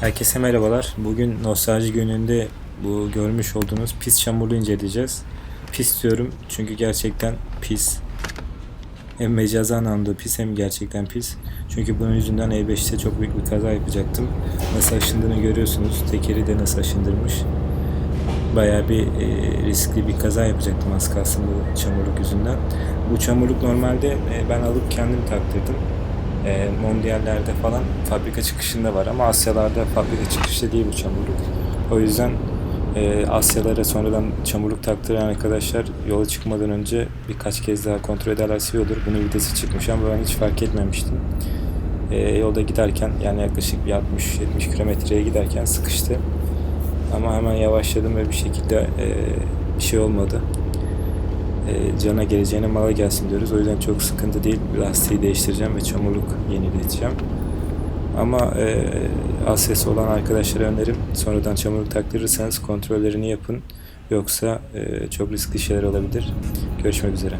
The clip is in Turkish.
Herkese merhabalar. Bugün nostalji gününde bu görmüş olduğunuz pis çamurlu inceleyeceğiz. Pis diyorum çünkü gerçekten pis. Hem mecazi anlamda pis hem gerçekten pis. Çünkü bunun yüzünden E5'te çok büyük bir kaza yapacaktım. Nasıl aşındığını görüyorsunuz. Tekeri de nasıl aşındırmış. Bayağı bir e, riskli bir kaza yapacaktım az kalsın bu çamurluk yüzünden. Bu çamurluk normalde e, ben alıp kendim taktırdım e, mondiallerde falan fabrika çıkışında var ama Asyalarda fabrika çıkışta değil bu çamurluk. O yüzden e, Asyalara sonradan çamurluk taktıran arkadaşlar yola çıkmadan önce birkaç kez daha kontrol ederlerse iyi olur. Bunun vidası çıkmış ama ben hiç fark etmemiştim. E, yolda giderken yani yaklaşık bir 60-70 kilometreye giderken sıkıştı. Ama hemen yavaşladım ve bir şekilde e, bir şey olmadı e, cana geleceğine mala gelsin diyoruz. O yüzden çok sıkıntı değil. Lastiği değiştireceğim ve çamurluk yenileteceğim. Ama e, Asya'sı olan arkadaşlara önerim sonradan çamurluk taktırırsanız kontrollerini yapın. Yoksa e, çok riskli şeyler olabilir. Görüşmek üzere.